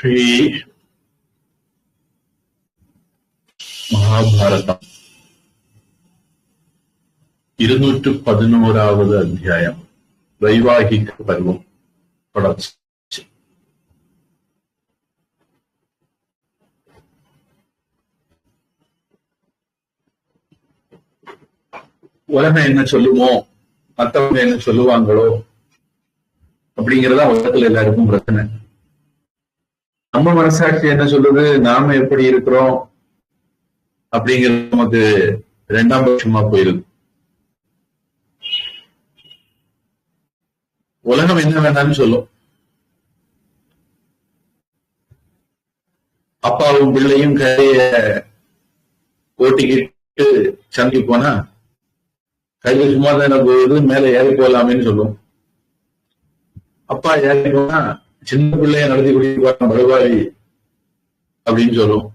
ஸ்ரீ மகாபாரதம் இருநூற்று பதினோராவது அத்தியாயம் வைவாகிக பருவம் தொடர்ச்சி உலகம் என்ன சொல்லுமோ மத்தவங்க என்ன சொல்லுவாங்களோ அப்படிங்கறதா உலகத்துல எல்லாருக்கும் பிரச்சனை நம்ம மனசாட்சி என்ன சொல்லுது? நாம எப்படி இருக்கிறோம்? அப்படிங்கிறது நமக்கு ரெண்டாம் பட்சமா போயிருது. உலகம் என்ன வேணாலும் சொல்லும். அப்பாவும் பிள்ளையும் கைய ஓட்டிக்கிட்டு சந்தி போனா கையில சும்மா தானே போகுது மேல ஏறி போகலாமேன்னு சொல்லுவோம் அப்பா ஏறி போனா சின்ன பிள்ளைய நடத்தி கூட்டிட்டு போன படுவாரி அப்படின்னு சொல்லும்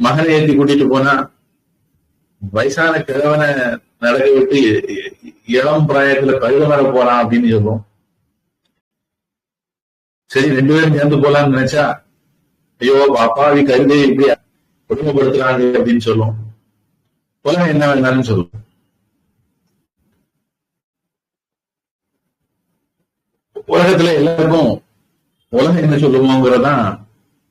மகனை ஏத்தி கூட்டிட்டு போனா வயசான கிழவனை நடக்க விட்டு இளம் பிராயத்துல கழுத மேல போறான் அப்படின்னு சொல்லும் சரி ரெண்டு பேரும் சேர்ந்து போலாம்னு நினைச்சா ஐயோ அப்பாவி கருதை இப்படி கொடுமைப்படுத்துறாங்க அப்படின்னு சொல்லும் போல என்ன வேணாலும் சொல்லுவோம். உலகத்துல எல்லாருக்கும் உலகம் என்ன சொல்லுவோங்கிறதான்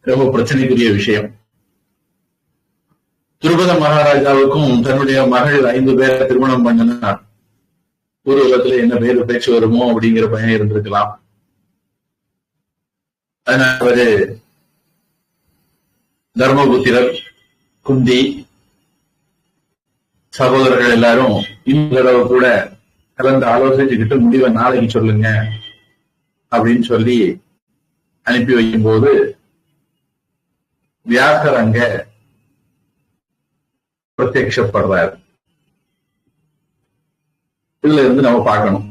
ரொம்ப பிரச்சனைக்குரிய விஷயம். திருபத மகாராஜாவுக்கும் தன்னுடைய மகள் ஐந்து பேரை திருமணம் பண்ணனா ஊர்வலத்துல என்ன பேரு பேச்சு வருமோ அப்படிங்கிற பயம் இருந்திருக்கலாம். அதனால அவரு தர்மபுத்திரர் குந்தி சகோதரர்கள் எல்லாரும் இந்த தடவை கூட கலந்து ஆலோசிச்சுக்கிட்டு முடிவை நாளைக்கு சொல்லுங்க. அப்படின்னு சொல்லி அனுப்பி வைக்கும் போது வியாசர் அங்க பிரத்யட்சப்படுறார் இதுல இருந்து நம்ம பார்க்கணும்.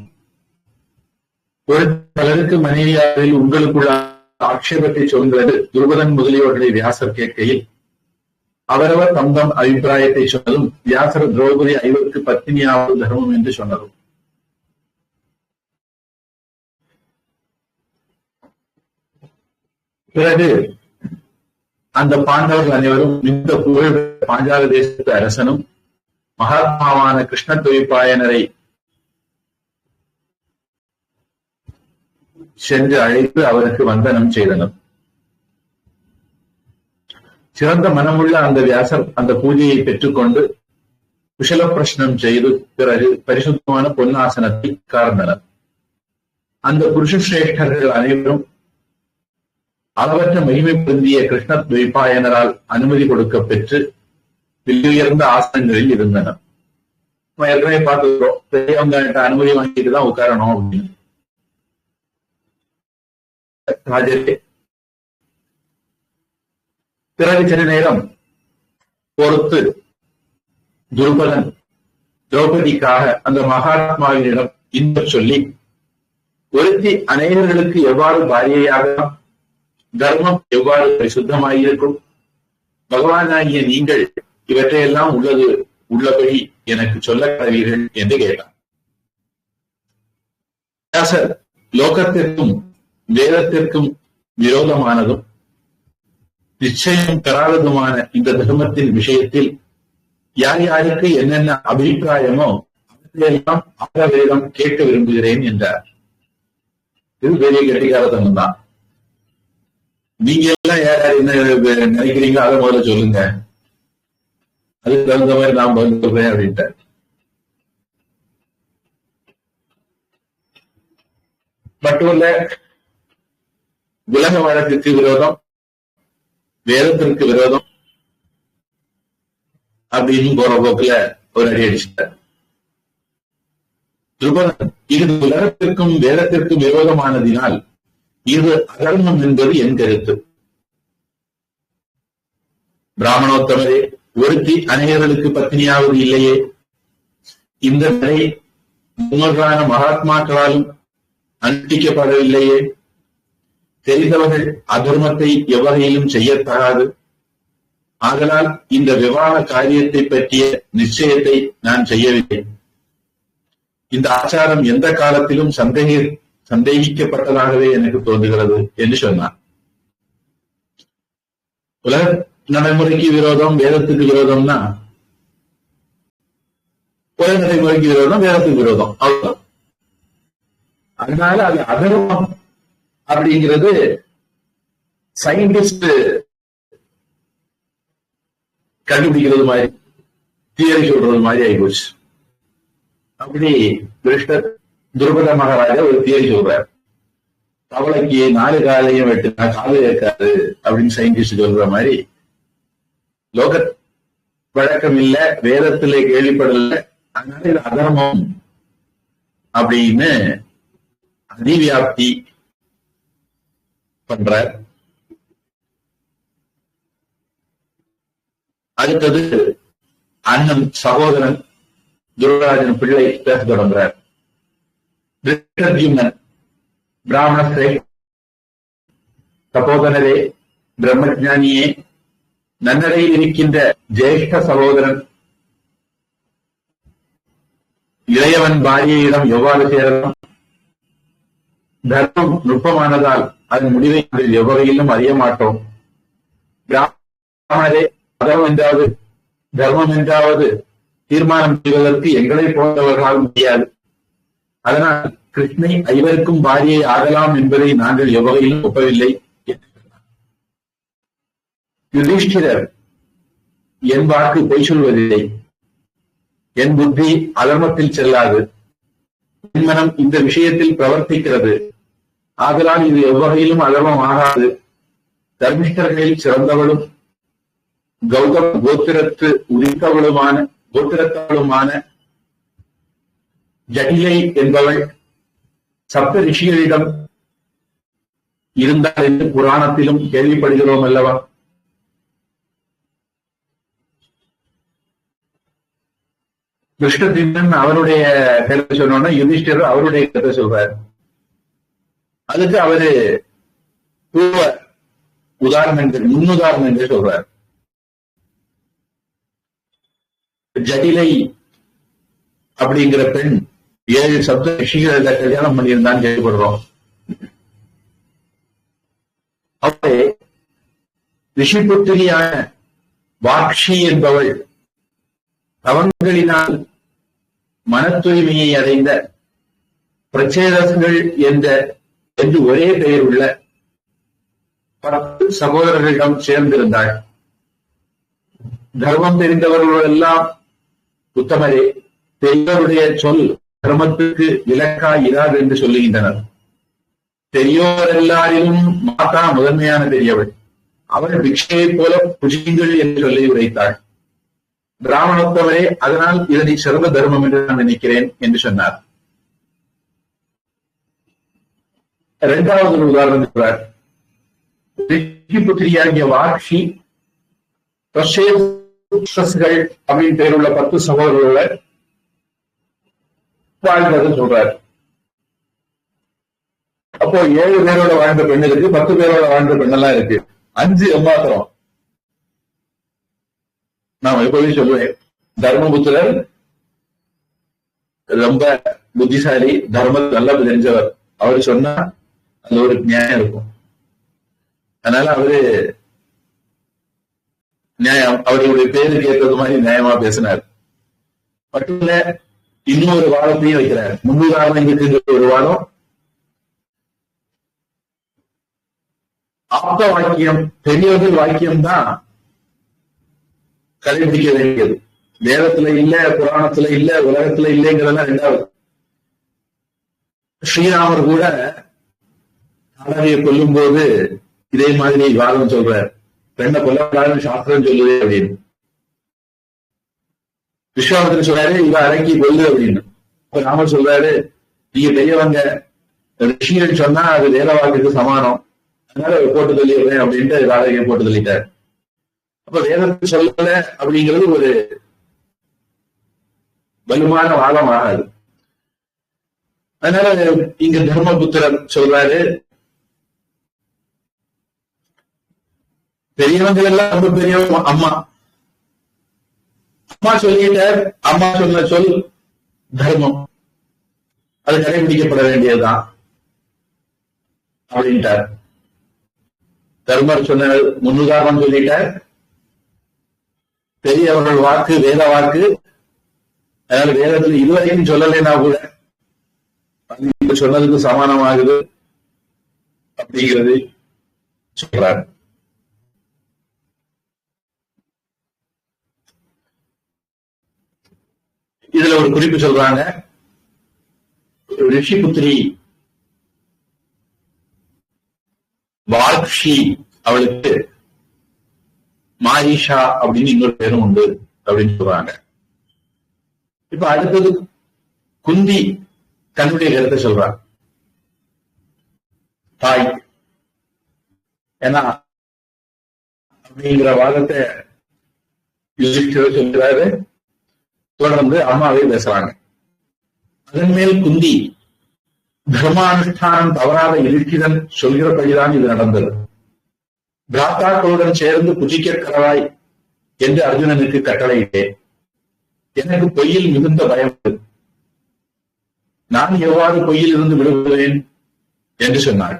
ஒரு பலருக்கு மனைவியாரில் உங்களுக்குள்ள ஆட்சேபத்தை சொல்கிறது துருபதன் முதலியவர்களை வியாசர் கேட்கையில் அவரவர் தம் தம் அபிப்பிராயத்தை சொன்னதும் வியாசர் திரௌபதி ஐவருக்கு பத்தினியாவது தர்மம் என்று சொன்னதும். பிறகு அந்த பாண்டவர்கள் அனைவரும் இந்த புகழ் பாஞ்சால தேசத்து அரசனும் மகாத்மாவான கிருஷ்ண துவிப்பாயனரை சென்று அழைத்து அவருக்கு வந்தனம் செய்தனர். சிறந்த மனமுள்ள அந்த வியாசர் அந்த பூஜையை பெற்றுக்கொண்டு குஷல பிரஷ்னம் செய்து பிறகு பரிசுத்தமான பொன்னாசனத்தை கார்ந்தனர் அந்த புருஷ சிரேஷ்டர்கள் அனைவரும் அளவற்ற மகிமை பொருந்திய கிருஷ்ண துவைப்பாயனரால் அனுமதி கொடுக்க பெற்று வில்லுயர்ந்த ஆசனங்களில் இருந்தனர். நம்ம ஏற்கனவே பார்த்துக்கிறோம் பெரியவங்க அனுமதி வாங்கிட்டு தான் உட்காரணும் அப்படின்னு. ராஜரே பிறகு சிறு நேரம் பொறுத்து துருபதன் திரௌபதிக்காக அந்த மகாத்மாவினிடம் இந்த சொல்லி ஒருத்தி அநேகர்களுக்கு எவ்வாறு பாரியையாகலாம் தர்மம் எவ்வாறு பரிசுத்தமாயிருக்கும் பகவானாகிய நீங்கள் இவற்றையெல்லாம் உள்ளது உள்ளபடி எனக்கு சொல்ல கடவீர்கள் என்று கேட்டார். வியாசர் லோகத்திற்கும் வேதத்திற்கும் விரோதமானதும் நிச்சயம் பெறாததுமான இந்த தர்மத்தின் விஷயத்தில் யார் யாருக்கு என்னென்ன அபிப்பிராயமோ அவற்றையெல்லாம் ஆக வேதம் கேட்க விரும்புகிறேன் என்றார். இது பெரிய கெட்டிக்காரத்தனம் தான் நீங்க எல்லாம் யார் என்ன நினைக்கிறீங்களோ அதை முதல்ல சொல்லுங்க. அதுக்கு தகுந்த மாதிரி நான் பதில் சொல்றேன் அப்படின்ட்டு. இல்ல உலக வழக்குக்கு விரோதம் வேதத்திற்கு விரோதம் அப்படின்னு போற போக்குல ஒரு அடி அடிச்சிட்டார் திருபதன் இது உலகத்திற்கும் வேதத்திற்கும் விரோதமானதினால் இது அகர்மம் என்பது என் கருத்து. பிராமணோத்தமரே ஒருத்தி அநேகர்களுக்கு பத்தினியாவது இல்லையே. இந்த நிலை முன்னோர்களான மகாத்மாக்களாலும் அனுஷ்டிக்கப்படவில்லையே. தெரிந்தவர்கள் அதர்மத்தை எவ்வகையிலும் செய்யத்தகாது. ஆதலால் இந்த விவாக காரியத்தை பற்றிய நிச்சயத்தை நான் செய்யவில்லை. இந்த ஆச்சாரம் எந்த காலத்திலும் சந்தேக சந்தேகிக்கப்பட்டதாகவே எனக்கு தோன்றுகிறது என்று சொன்னார். உலக நடைமுறைக்கு விரோதம் வேதத்துக்கு விரோதம்னா உலக நடைமுறைக்கு விரோதம் வேதத்துக்கு விரோதம். அவ்வளவுதான் அதனால அது அதர்மம் அப்படிங்கிறது சயின்டிஸ்ட் கண்டுபிடிக்கிறது மாதிரி தியரி சொல்றது மாதிரி ஆயிப்போச்சு. அப்படி துஷ்டர் துருபத மகாராஜா ஒரு தியரி சொல்றார். தவளைக்கு நாலு காலையும் வெட்டினா காது கேட்காது அப்படின்னு சயின்டிஸ்ட் சொல்ற மாதிரி லோக வழக்கம் இல்ல வேதத்திலே கேள்விப்படல அதனால இது அதர்மம் அப்படின்னு அதிவியாப்தி பண்றார். அடுத்தது அண்ணன் சகோதரன் துர்ராஜன் பிள்ளை பேச தொடங்குறார். திருஷ்டத்யும்னன் பிராமணஸ்ரே சகோதரரே பிரம்மஜானியே நன்னடையில் இருக்கின்ற ஜேஷ்ட சகோதரன் இளையவன் பாரியையிடம் எவ்வாறு சேரலாம்? தர்மம் நுட்பமானதால் அதன் முடிவை எவ்வகையிலும் அறிய மாட்டோம். பிராமணரே மதம் என்றாவது தர்மம் என்றாவது தீர்மானம் செய்வதற்கு எங்களை போன்றவர்களால் முடியாது. அதனால் கிருஷ்ணை ஐவருக்கும் பாரியை ஆகலாம் என்பதை நாங்கள் எவ்வகையிலும் ஒப்பவில்லை யுதிஷ்டிரர் என் வாக்கு பொய் சொல்வதில்லை. என் புத்தி அதர்மத்தில் செல்லாது. என் மனம் இந்த விஷயத்தில் பிரவர்த்திக்கிறது. ஆதலால் இது எவ்வகையிலும் அதர்மம் ஆகாது தர்மிஷ்டர்களில் சிறந்தவளும் கௌதம கோத்திரத்து உதித்தவளுமான கோத்திரத்தவளுமான ஜடிலை என்பவள் சப்த ரிஷிகளிடம் இருந்தால் என்று புராணத்திலும் கேள்விப்படுகிறோம் அல்லவா? கிருஷ்ணதின்னன் அவருடைய கருத்தை சொன்னோன்னா யுதிஷ்டர் அவருடைய கருத்தை சொல்றார். அதுக்கு அவரு பூர்வ உதாரணங்கள் முன்னுதாரணங்கள் சொல்றார். ஜடிலை அப்படிங்கிற பெண் ஏழு சப்த ரிஷிகளை கல்யாணம் பண்ணியிருந்தான்னு கேள்விப்படுறோம். அவரே ரிஷிபுத்திரியான வாக்ஷி என்பவள் தவங்களினால் மன தூய்மையை அடைந்த பிரச்சேதங்கள் என்ற என்று ஒரே பெயர் உள்ள பத்து சகோதரர்களிடம் சேர்ந்திருந்தாள். தர்மம் தெரிந்தவர்கள் எல்லாம் உத்தமரே பெரியோருடைய சொல் தர்மத்துக்கு விலக்கா இராது என்று சொல்லுகின்றனர். பெரியோர் எல்லாரிலும் மாதா முதன்மையான பெரியவள் அவள் பிக்ஷையைப் போல புஜிங்கள் என்று சொல்லி உரைத்தாள் பிராமணத்தவரே அதனால் இதனை சிறந்த தர்மம் என்று நான் நினைக்கிறேன் என்று சொன்னார். இரண்டாவது ஒரு உதாரணம் சொல்றார். புத்திரியாகிய வாக்ஷி அப்படின்னு பேருள்ள பத்து சகோதரர்களை வாழ்ந்தது சொல்றாரு. அப்போ ஏழு பேரோட வாழ்ந்த பெண் இருக்கு பத்து பேரோட வாழ்ந்த பெண்ணெல்லாம் இருக்கு. அஞ்சு எம்மாத்திரம். நான் எப்பவுமே சொல்லுவேன். தர்மபுத்திரர் ரொம்ப புத்திசாலி தர்ம நல்லா தெரிஞ்சவர். அவர் சொன்னா அது ஒரு நியாயம் இருக்கும். அதனால அவரு நியாயம் அவருடைய பேருக்கு ஏற்றது மாதிரி நியாயமா பேசினார். மட்டும் இல்ல இன்னொரு வாதத்தையும் வைக்கிறார். முன்னுதாரணம் இருக்கின்ற ஒரு வாதம் ஆப்த வாக்கியம் பெரியவர்கள் வாக்கியம் தான் கடைபிடிக்க வேண்டியது. வேதத்துல இல்ல புராணத்துல இல்ல உலகத்துல இல்லைங்கிறதெல்லாம் ரெண்டாவது. ஸ்ரீராமர் கூட தாரவியை கொல்லும் போது இதே மாதிரி வாதம் சொல்ற பெண்ணை கொல்லக்கூடாதுன்னு சாஸ்திரம் சொல்லுது அப்படின்னு. விஸ்வாமத்திர சொல்றாரு இவ அடக்கி கொள்ளு அப்படின்னு. அப்ப ராமர் சொல்றாரு நீங்க பெரியவங்க ரிஷின்னு சொன்னா அது வேதவாக்குக்கு சமானம். அதனால போட்டு தள்ளிடுறேன் அப்படின்ட்டு ராதகையை போட்டு தள்ளிட்டார். அப்ப வேதத்தை சொல்லல அப்படிங்கிறது ஒரு வலுமான வாதம் ஆகாது. அதனால இங்க தர்மபுத்திரன் சொல்றாரு பெரியவங்க எல்லாம் ரொம்ப பெரியவங்க அம்மா. அம்மா சொல்லிட்ட அம்மா சொன்ன சொல் தர்மம். அது கடைபிடிக்கப்பட வேண்டியதுதான். அப்படின்ட்டார். தர்மர் சொன்ன முன்னுதாரணம் சொல்லிட்டார். பெரியவர்கள் வாக்கு வேத வாக்கு அதனால வேதத்துல இதுவரைக்கும் சொல்லலைன்னா கூட சொன்னதுக்கு சமானமாகுது அப்படிங்கிறது சொல்றாரு. இதுல ஒரு குறிப்பு சொல்றாங்க. ரிஷி புத்திரி வார்க்ஷி அவளுக்கு மாயிஷா அப்படின்னு இன்னொரு பேரும் உண்டு அப்படின்னு சொல்றாங்க. இப்ப அடுத்தது குந்தி தன்னுடைய கருத்தை சொல்றாங்க தாய். ஏன்னா அப்படிங்கிற வாதத்தை யுதிஷ்டிரர் சொல்கிறாரு தொடர்ந்து அம்மாவே பேசுறாங்க. அதன் மேல் குந்தி தர்மானுஷ்டானம் தவறாத யுதிஷ்டிரன் சொல்கிறபடிதான் இது நடந்தது. பிராத்தாக்களுடன் சேர்ந்து புஜிக்க கரவாய் என்று அர்ஜுனனுக்கு கட்டளையிட்டேன். எனக்கு பொய்யில் மிகுந்த பயம் உண்டு. நான் எவ்வாறு பொய்யில் இருந்து விடுகிறேன் என்று சொன்னார்.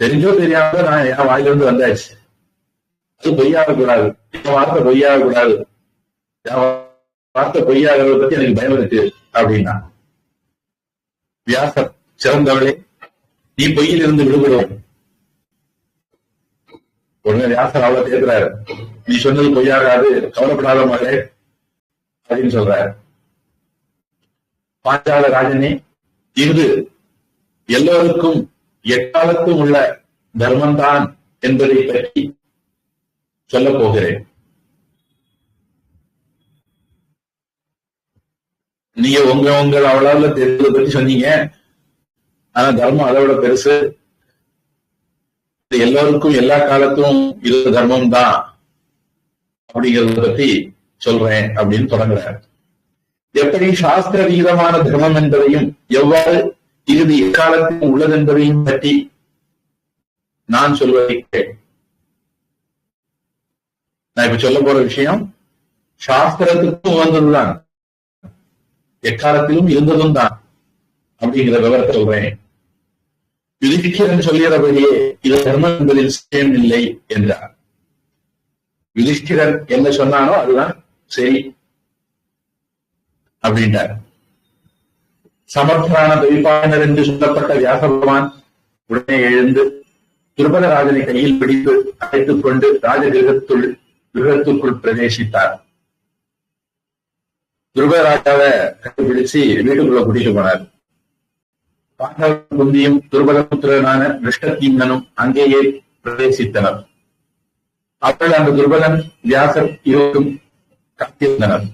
தெரிஞ்சோ தெரியாம நான் என் வாயிலிருந்து வந்தாச்சு. அது பொய்யாக கூடாது என் வார்த்தை பொய்யாக கூடாது வார்த்தை பொய்யாகிறத பத்தி எனக்கு பயம் இருக்கு அப்படின்னா வியாசர் சிறந்தவளே நீ பொய்யில் இருந்து விடுபடுவோம் உடனே வியாசர் அவ்வளவு கேட்கிறாரு நீ சொன்னது பொய்யாகாது கவலைப்படாத மகளே அப்படின்னு சொல்றாரு. பாஞ்சால ராஜனே இது எல்லோருக்கும் எக்காலத்தும் உள்ள தர்மம்தான் என்பதை பற்றி சொல்லப் போகிறேன். நீங்க உங்க உங்க அவளால தெரிஞ்சதை பத்தி சொன்னீங்க. ஆனா தர்மம் அதை விட பெருசு. இது எல்லா காலத்தும் இது தர்மம் தான் அப்படிங்கறத பத்தி சொல்றேன் அப்படின்னு தொடங்குறாரு எப்படி சாஸ்திர விகிதமான தர்மம் என்பதையும் எவ்வாறு இறுதி எக்காலத்தில் உள்ளது என்பதையும் பற்றி நான் சொல்வதை நான் இப்ப சொல்ல போற விஷயம் சாஸ்திரத்துக்கும் உகந்ததுதான். எக்காலத்திலும் இருந்ததும் தான் அப்படிங்கிற விவரத்தை சொல்றேன். யுதிஷ்டிரன் சொல்கிறபடியே இது தர்மம் என்பதில் நிச்சயம் இல்லை என்றார். யுதிஷ்டிரன் என்ன சொன்னானோ அதுதான் சரி அப்படின்றார். சமர்த்தரான தொழிற்பாளர் என்று சொல்லப்பட்ட வியாச பகவான் உடனே எழுந்து துருபதராஜனை கையில் பிடித்து அழைத்துக் கொண்டு ராஜகிரகத்துள் கிரகத்துக்குள் பிரவேசித்தார். துருபராஜாவை கண்டுபிடிச்சு வீட்டுக்குள்ள கூட்டிட்டு போனார். பாண்டவ குந்தியும் துருபதபுத்திரனான நிஷ்டத்தீமனும் அங்கேயே பிரவேசித்தனர். அவர்கள் அந்த துருபதன் வியாசர் இருவரும் காத்திருந்தனர்.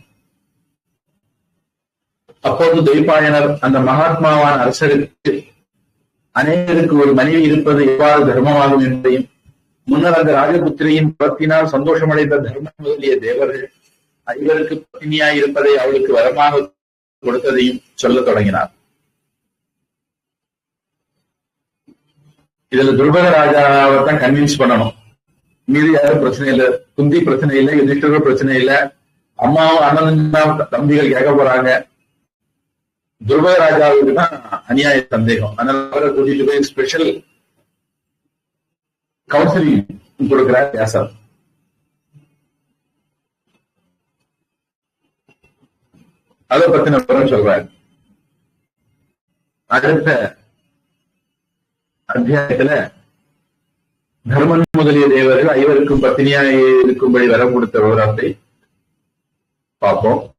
அப்போது துய்பாயனர் அந்த மகாத்மாவான அரசருக்கு அநேகருக்கு ஒரு மனைவி இருப்பது எவ்வாறு தர்மமாகும் என்பதையும் முன்னர் அந்த ராஜபுத்திரியின் பத்தினால் சந்தோஷமடைந்த தர்மம் முதலிய தேவர்கள் இவருக்கு பத்தினியாய் இருப்பதை அவளுக்கு வரமாக கொடுத்ததையும் சொல்லத் தொடங்கினார். இதுல துர்பக ராஜாவை தான் கன்வின்ஸ் பண்ணணும். மீதி யாரும் பிரச்சனை இல்ல. குந்தி பிரச்சனை இல்ல. யுதிஷ்டர் பிரச்சனை இல்ல. அம்மாவும் அண்ணன் தம்பிகள் கேட்க போறாங்க. துர்பக ராஜாவுக்கு தான் அநியாய சந்தேகம். அதனால அவரை கூட்டிட்டு போய் ஸ்பெஷல் கவுன்சிலிங் கொடுக்கிறார் வியாசர் அதை பத்தின விவரம் சொல்றாரு. அடுத்த அத்தியாயத்துல தர்மன் முதலிய தேவர்கள் ஐவருக்கும் பத்தினியாய் இருக்கும்படி வரம் கொடுத்த விவரத்தை பார்ப்போம்.